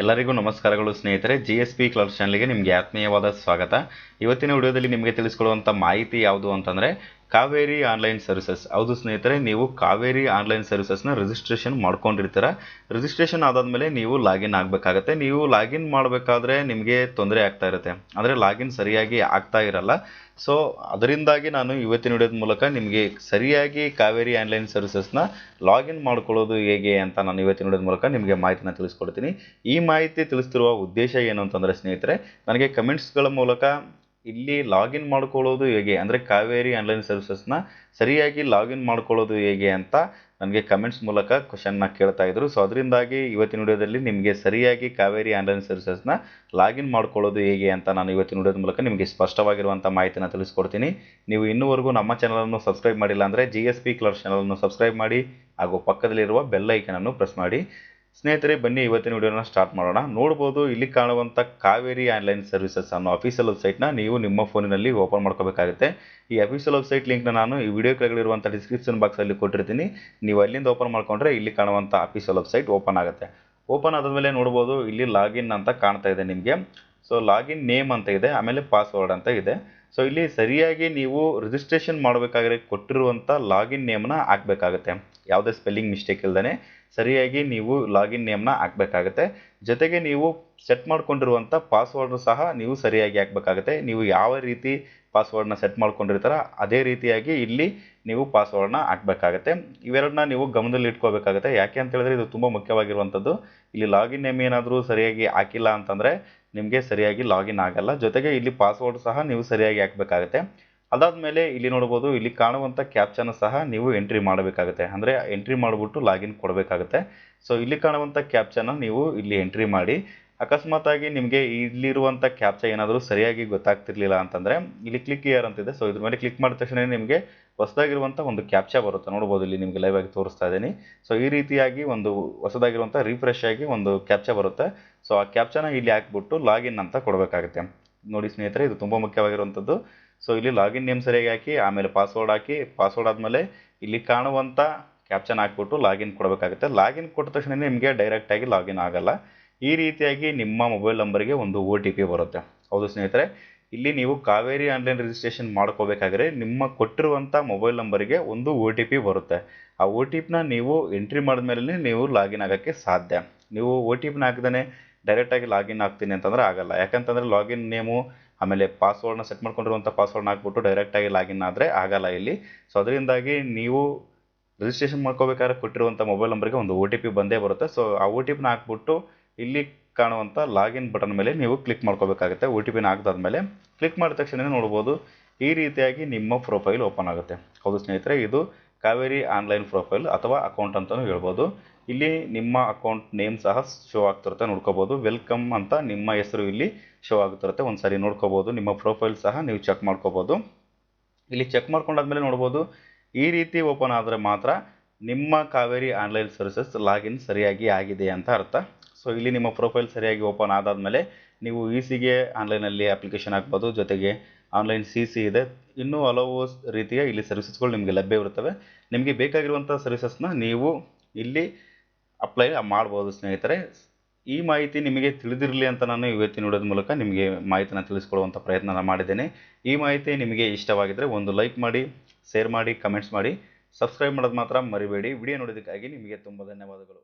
ಎಲ್ಲರಿಗೂ ನಮಸ್ಕಾರಗಳು ಸ್ನೇಹಿತರೆ ಜಿ ಎಸ್ ಪಿ ಕ್ಲಬ್ ಚಾನಲ್ಗೆ ನಿಮಗೆ ಆತ್ಮೀಯವಾದ ಸ್ವಾಗತ. ಇವತ್ತಿನ ವಿಡಿಯೋದಲ್ಲಿ ನಿಮಗೆ ತಿಳಿಸ್ಕೊಡುವಂಥ ಮಾಹಿತಿ ಯಾವುದು ಅಂತಂದರೆ ಕಾವೇರಿ ಆನ್ಲೈನ್ ಸರ್ವಿಸಸ್ ಹೌದು ಸ್ನೇಹಿತರೆ, ನೀವು ಕಾವೇರಿ ಆನ್ಲೈನ್ ಸರ್ವಿಸಸ್ನ ರಿಜಿಸ್ಟ್ರೇಷನ್ ಮಾಡ್ಕೊಂಡಿರ್ತೀರ. ರಿಜಿಸ್ಟ್ರೇಷನ್ ಆದಾದ್ಮೇಲೆ ನೀವು ಲಾಗಿನ್ ಆಗಬೇಕಾಗತ್ತೆ. ನೀವು ಲಾಗಿನ್ ಮಾಡಬೇಕಾದ್ರೆ ನಿಮಗೆ ತೊಂದರೆ ಆಗ್ತಾ ಇರುತ್ತೆ. ಅಂದರೆ ಲಾಗಿನ್ ಸರಿಯಾಗಿ ಆಗ್ತಾ ಇರಲ್ಲ. ಸೊ ಅದರಿಂದಾಗಿ ನಾನು ಇವತ್ತಿನ ವಿಡಿಯೋದ ಮೂಲಕ ನಿಮಗೆ ಸರಿಯಾಗಿ ಕಾವೇರಿ ಆನ್ಲೈನ್ ಸರ್ವಿಸಸ್ನ ಲಾಗಿನ್ ಮಾಡ್ಕೊಳ್ಳೋದು ಹೇಗೆ ಅಂತ ನಾನು ಇವತ್ತಿನ ವಿಡಿಯೋದ ಮೂಲಕ ನಿಮಗೆ ಮಾಹಿತಿನ ತಿಳಿಸ್ಕೊಡ್ತೀನಿ. ಈ ಮಾಹಿತಿ ತಿಳಿಸ್ತಿರುವ ಉದ್ದೇಶ ಏನು ಅಂತಂದರೆ ಸ್ನೇಹಿತರೆ, ನನಗೆ ಕಮೆಂಟ್ಸ್ಗಳ ಮೂಲಕ ಇಲ್ಲಿ ಲಾಗಿನ್ ಮಾಡ್ಕೊಳ್ಳೋದು ಹೇಗೆ? ಅಂದರೆ ಕಾವೇರಿ ಆನ್ಲೈನ್ ಸರ್ವಿಸಸ್ನ ಸರಿಯಾಗಿ ಲಾಗಿನ್ ಮಾಡ್ಕೊಳ್ಳೋದು ಹೇಗೆ ಅಂತ ನನಗೆ ಕಮೆಂಟ್ಸ್ ಮೂಲಕ ಕ್ವಶನ್ನ ಕೇಳ್ತಾ ಇದ್ರು. ಸೊ ಅದರಿಂದಾಗಿ ಇವತ್ತಿನ ವಿಡಿಯೋದಲ್ಲಿ ನಿಮಗೆ ಸರಿಯಾಗಿ ಕಾವೇರಿ ಆನ್ಲೈನ್ ಸರ್ವಿಸಸ್ನ ಲಾಗಿನ್ ಮಾಡ್ಕೊಳ್ಳೋದು ಹೇಗೆ ಅಂತ ನಾನು ಇವತ್ತಿನ ವಿಡಿಯೋದ ಮೂಲಕ ನಿಮಗೆ ಸ್ಪಷ್ಟವಾಗಿರುವಂಥ ಮಾಹಿತಿನ ತಿಳಿಸ್ಕೊಡ್ತೀನಿ. ನೀವು ಇನ್ನೂವರೆಗೂ ನಮ್ಮ ಚಾನಲನ್ನು ಸಬ್ಸ್ಕ್ರೈಬ್ ಮಾಡಿಲ್ಲ ಅಂದರೆ ಜಿ ಎಸ್ ಪಿ ಕ್ಲರ್ ಚಾನಲನ್ನು ಸಬ್ಸ್ಕ್ರೈಬ್ ಮಾಡಿ ಹಾಗೂ ಪಕ್ಕದಲ್ಲಿರುವ ಬೆಲ್ ಐಕನನ್ನು ಪ್ರೆಸ್ ಮಾಡಿ. ಸ್ನೇಹಿತರೆ, ಬನ್ನಿ ಇವತ್ತಿನ ವಿಡಿಯೋನ ಸ್ಟಾರ್ಟ್ ಮಾಡೋಣ. ನೋಡ್ಬೋದು, ಇಲ್ಲಿ ಕಾಣುವಂಥ ಕಾವೇರಿ ಆನ್ಲೈನ್ ಸರ್ವಿಸಸ್ ಅನ್ನೋ ಅಫಿಷಿಯಲ್ ವೆಬ್ಸೈಟ್ನ ನೀವು ನಿಮ್ಮ ಫೋನಿನಲ್ಲಿ ಓಪನ್ ಮಾಡ್ಕೋಬೇಕಾಗುತ್ತೆ. ಈ ಅಫಿಷಿಯಲ್ ವೆಬ್ಸೈಟ್ ಲಿಂಕ್ನ ನಾನು ಈ ವಿಡಿಯೋ ಕೆಳಗಡೆ ಡಿಸ್ಕ್ರಿಪ್ಷನ್ ಬಾಕ್ಸಲ್ಲಿ ಕೊಟ್ಟಿರ್ತೀನಿ. ನೀವು ಅಲ್ಲಿಂದ ಓಪನ್ ಮಾಡ್ಕೊಂಡ್ರೆ ಇಲ್ಲಿ ಕಾಣುವಂಥ ಅಫಿಷಿಯಲ್ ವೆಬ್ಸೈಟ್ ಓಪನ್ ಆಗುತ್ತೆ. ಓಪನ್ ಆದಮೇಲೆ ನೋಡ್ಬೋದು, ಇಲ್ಲಿ ಲಾಗಿನ್ ಅಂತ ಕಾಣ್ತಾ ಇದೆ ನಿಮಗೆ. ಸೊ, ಲಾಗಿನ್ ನೇಮ್ ಅಂತ ಇದೆ, ಆಮೇಲೆ ಪಾಸ್ವರ್ಡ್ ಅಂತ ಇದೆ. ಸೊ, ಇಲ್ಲಿ ಸರಿಯಾಗಿ ನೀವು ರಿಜಿಸ್ಟ್ರೇಷನ್ ಮಾಡಬೇಕಾದ್ರೆ ಕೊಟ್ಟಿರುವಂಥ ಲಾಗಿನ್ ನೇಮ್ನ ಹಾಕಬೇಕಾಗುತ್ತೆ. ಯಾವುದೇ ಸ್ಪೆಲ್ಲಿಂಗ್ ಮಿಸ್ಟೇಕ್ ಇಲ್ಲದೇ ಸರಿಯಾಗಿ ನೀವು ಲಾಗಿನ್ ನೇಮ್ನ ಹಾಕಬೇಕಾಗುತ್ತೆ. ಜೊತೆಗೆ ನೀವು ಸೆಟ್ ಮಾಡ್ಕೊಂಡಿರುವಂಥ ಪಾಸ್ವರ್ಡ್ ಸಹ ನೀವು ಸರಿಯಾಗಿ ಹಾಕಬೇಕಾಗುತ್ತೆ. ನೀವು ಯಾವ ರೀತಿ ಪಾಸ್ವರ್ಡ್ನ ಸೆಟ್ ಮಾಡ್ಕೊಂಡಿರ್ತಾರ ಅದೇ ರೀತಿಯಾಗಿ ಇಲ್ಲಿ ನೀವು ಪಾಸ್ವರ್ಡ್ನ ಹಾಕಬೇಕಾಗುತ್ತೆ. ಇವೆರಡನ್ನ ನೀವು ಗಮನದಲ್ಲಿ ಇಟ್ಕೋಬೇಕಾಗುತ್ತೆ. ಯಾಕೆ ಅಂತ ಹೇಳಿದ್ರೆ ಇದು ತುಂಬ ಮುಖ್ಯವಾಗಿರುವಂಥದ್ದು ಇಲ್ಲಿ ಲಾಗಿನ್ ನೇಮ್ ಏನಾದರೂ ಸರಿಯಾಗಿ ಹಾಕಿಲ್ಲ ಅಂತಂದರೆ ನಿಮಗೆ ಸರಿಯಾಗಿ ಲಾಗಿನ್ ಆಗಲ್ಲ. ಜೊತೆಗೆ ಇಲ್ಲಿ ಪಾಸ್ವರ್ಡ್ ಸಹ ನೀವು ಸರಿಯಾಗಿ ಹಾಕಬೇಕಾಗುತ್ತೆ. ಅದಾದಮೇಲೆ ಇಲ್ಲಿ ನೋಡ್ಬೋದು, ಇಲ್ಲಿ ಕಾಣುವಂಥ ಕ್ಯಾಪ್ಚನ್ನು ಸಹ ನೀವು ಎಂಟ್ರಿ ಮಾಡಬೇಕಾಗುತ್ತೆ. ಅಂದರೆ ಎಂಟ್ರಿ ಮಾಡಿಬಿಟ್ಟು ಲಾಗಿನ್ ಕೊಡಬೇಕಾಗುತ್ತೆ. ಸೊ ಇಲ್ಲಿ ಕಾಣುವಂಥ ಕ್ಯಾಪ್ಚನ್ನು ನೀವು ಇಲ್ಲಿ ಎಂಟ್ರಿ ಮಾಡಿ. ಅಕಸ್ಮಾತಾಗಿ ನಿಮಗೆ ಇಲ್ಲಿರುವಂಥ ಕ್ಯಾಪ್ಚ ಏನಾದರೂ ಸರಿಯಾಗಿ ಗೊತ್ತಾಗ್ತಿರ್ಲಿಲ್ಲ ಅಂತಂದರೆ, ಇಲ್ಲಿ ಕ್ಲಿಕ್ ಇಯರ್ ಅಂತಿದೆ. ಸೊ ಇದ್ರ ಮೇಲೆ ಕ್ಲಿಕ್ ಮಾಡಿದ ತಕ್ಷಣ ನಿಮಗೆ ಹೊಸದಾಗಿರುವಂಥ ಒಂದು ಕ್ಯಾಪ್ಚ ಬರುತ್ತೆ. ನೋಡ್ಬೋದು, ಇಲ್ಲಿ ನಿಮಗೆ ಲೈವ್ ಆಗಿ ತೋರಿಸ್ತಾ ಇದ್ದೀನಿ. ಸೊ ಈ ರೀತಿಯಾಗಿ ಒಂದು ಹೊಸದಾಗಿರುವಂಥ ರಿಫ್ರೆಶ್ ಆಗಿ ಒಂದು ಕ್ಯಾಪ್ಚ ಬರುತ್ತೆ. ಸೊ ಆ ಕ್ಯಾಪ್ಚನ ಇಲ್ಲಿ ಹಾಕ್ಬಿಟ್ಟು ಲಾಗಿನ್ ಅಂತ ಕೊಡಬೇಕಾಗುತ್ತೆ. ನೋಡಿ ಸ್ನೇಹಿತರೆ, ಇದು ತುಂಬ ಮುಖ್ಯವಾಗಿರುವಂಥದ್ದು. ಸೊ ಇಲ್ಲಿ ಲಾಗಿನ್ ನೇಮ್ ಸರಿಯಾಗಿ ಹಾಕಿ, ಆಮೇಲೆ ಪಾಸ್ವರ್ಡ್ ಹಾಕಿ ಪಾಸ್ವರ್ಡ್ ಆದಮೇಲೆ ಇಲ್ಲಿ ಕಾಣುವಂಥ ಕ್ಯಾಪ್ಚನ್ ಹಾಕ್ಬಿಟ್ಟು ಲಾಗಿನ್ ಕೊಡಬೇಕಾಗುತ್ತೆ. ಲಾಗಿನ್ ಕೊಟ್ಟ ತಕ್ಷಣ ನಿಮಗೆ ಡೈರೆಕ್ಟಾಗಿ ಲಾಗಿನ್ ಆಗಲ್ಲ. ಈ ರೀತಿಯಾಗಿ ನಿಮ್ಮ ಮೊಬೈಲ್ ನಂಬರ್ಗೆ ಒಂದು ಓ ಟಿ ಪಿ ಬರುತ್ತೆ. ಹೌದು ಸ್ನೇಹಿತರೆ? ಇಲ್ಲಿ ನೀವು ಕಾವೇರಿ ಆನ್ಲೈನ್ ರಿಜಿಸ್ಟ್ರೇಷನ್ ಮಾಡ್ಕೋಬೇಕಾದ್ರೆ ನಿಮ್ಮ ಕೊಟ್ಟಿರುವಂಥ ಮೊಬೈಲ್ ನಂಬರಿಗೆ ಒಂದು ಒ ಟಿ ಪಿ ಬರುತ್ತೆ. ಆ ಒ ಟಿ ಪಿನ ನೀವು ಎಂಟ್ರಿ ಮಾಡಿದ್ಮೇಲೆ ನೀವು ಲಾಗಿನ್ ಆಗೋಕ್ಕೆ ಸಾಧ್ಯ. ನೀವು ಓ ಟಿ ಪಿನ ಹಾಕಿದೇ ಡೈರೆಕ್ಟಾಗಿ ಲಾಗಿನ್ ಆಗ್ತೀನಿ ಅಂತಂದರೆ ಆಗಲ್ಲ. ಯಾಕಂತಂದರೆ ಲಾಗಿನ್ ನೇಮು ಆಮೇಲೆ ಪಾಸ್ವರ್ಡ್ನ ಸೆಟ್ ಮಾಡ್ಕೊಂಡಿರುವಂಥ ಪಾಸ್ವರ್ಡ್ನ ಹಾಕ್ಬಿಟ್ಟು ಡೈರೆಕ್ಟಾಗಿ ಲಾಗಿನ್ ಆದರೆ ಆಗಲ್ಲ ಇಲ್ಲಿ. ಸೊ ಅದರಿಂದಾಗಿ ನೀವು ರಿಜಿಸ್ಟ್ರೇಷನ್ ಮಾಡ್ಕೋಬೇಕಾದ್ರೆ ಕೊಟ್ಟಿರುವಂಥ ಮೊಬೈಲ್ ನಂಬರ್ಗೆ ಒಂದು ಒ ಟಿ ಪಿ ಬಂದೇ ಬರುತ್ತೆ. ಸೊ ಆ ಒ ಟಿ ಪಿನ ಹಾಕ್ಬಿಟ್ಟು ಇಲ್ಲಿ ಕಾಣುವಂಥ ಲಾಗಿನ್ ಬಟನ್ ಮೇಲೆ ನೀವು ಕ್ಲಿಕ್ ಮಾಡ್ಕೋಬೇಕಾಗುತ್ತೆ. ಒ ಟಿ ಪಿನ ಹಾಕ್ದಾದ್ಮೇಲೆ ಕ್ಲಿಕ್ ಮಾಡಿದ ತಕ್ಷಣ ನೋಡ್ಬೋದು. ಈ ರೀತಿಯಾಗಿ ನಿಮ್ಮ ಪ್ರೊಫೈಲ್ ಓಪನ್ ಆಗುತ್ತೆ. ಹೌದು ಸ್ನೇಹಿತರೆ, ಇದು ಕಾವೇರಿ ಆನ್ಲೈನ್ ಪ್ರೊಫೈಲ್ ಅಥವಾ ಅಕೌಂಟ್ ಅಂತಲೂ ಹೇಳ್ಬೋದು. ಇಲ್ಲಿ ನಿಮ್ಮ ಅಕೌಂಟ್ ನೇಮ್ ಸಹ ಶೋ ಆಗ್ತಿರುತ್ತೆ, ನೋಡ್ಕೋಬೋದು. ವೆಲ್ಕಮ್ ಅಂತ ನಿಮ್ಮ ಹೆಸರು ಇಲ್ಲಿ ಶೋ ಆಗ್ತಿರುತ್ತೆ. ಒಂದು ಸಾರಿ ನೋಡ್ಕೋಬೋದು. ನಿಮ್ಮ ಪ್ರೊಫೈಲ್ ಸಹ ನೀವು ಚೆಕ್ ಮಾಡ್ಕೋಬೋದು. ಇಲ್ಲಿ ಚೆಕ್ ಮಾಡ್ಕೊಂಡಾದ್ಮೇಲೆ ನೋಡ್ಬೋದು, ಈ ರೀತಿ ಓಪನ್ ಆದರೆ ಮಾತ್ರ ನಿಮ್ಮ ಕಾವೇರಿ ಆನ್ಲೈನ್ ಸರ್ವಿಸಸ್ ಲಾಗಿನ್ ಸರಿಯಾಗಿ ಆಗಿದೆ ಅಂತ ಅರ್ಥ. ಸೊ ಇಲ್ಲಿ ನಿಮ್ಮ ಪ್ರೊಫೈಲ್ ಸರಿಯಾಗಿ ಓಪನ್ ಆದಾದಮೇಲೆ ನೀವು ಇ ಸಿಗೆ ಆನ್ಲೈನಲ್ಲಿ ಅಪ್ಲಿಕೇಶನ್ ಹಾಕ್ಬೋದು. ಜೊತೆಗೆ ಆನ್ಲೈನ್ ಸಿ ಸಿ ಇದೆ. ಇನ್ನೂ ಹಲವು ರೀತಿಯ ಇಲ್ಲಿ ಸರ್ವಿಸಸ್ಗಳು ನಿಮಗೆ ಲಭ್ಯವಿರುತ್ತವೆ ನಿಮಗೆ ಬೇಕಾಗಿರುವಂಥ ಸರ್ವಿಸಸ್ನ ನೀವು ಇಲ್ಲಿ ಅಪ್ಲೈ ಮಾಡ್ಬೋದು ಸ್ನೇಹಿತರೆ. ಈ ಮಾಹಿತಿ ನಿಮಗೆ ತಿಳಿದಿರಲಿ ಅಂತ ನಾನು ಇವತ್ತಿನ ವಿಡಿಯೋದ ಮೂಲಕ ನಿಮಗೆ ಮಾಹಿತಿನ ತಿಳಿಸ್ಕೊಡುವಂಥ ಪ್ರಯತ್ನ ಮಾಡಿದ್ದೇನೆ. ಈ ಮಾಹಿತಿ ನಿಮಗೆ ಇಷ್ಟವಾಗಿದ್ದರೆ ಒಂದು ಲೈಕ್ ಮಾಡಿ ಶೇರ್ ಮಾಡಿ ಕಮೆಂಟ್ಸ್ ಮಾಡಿ. ಸಬ್ಸ್ಕ್ರೈಬ್ ಮಾಡೋದು ಮಾತ್ರ ಮರಿಬೇಡಿ. ವಿಡಿಯೋ ನೋಡೋದಕ್ಕಾಗಿ ನಿಮಗೆ ತುಂಬ ಧನ್ಯವಾದಗಳು.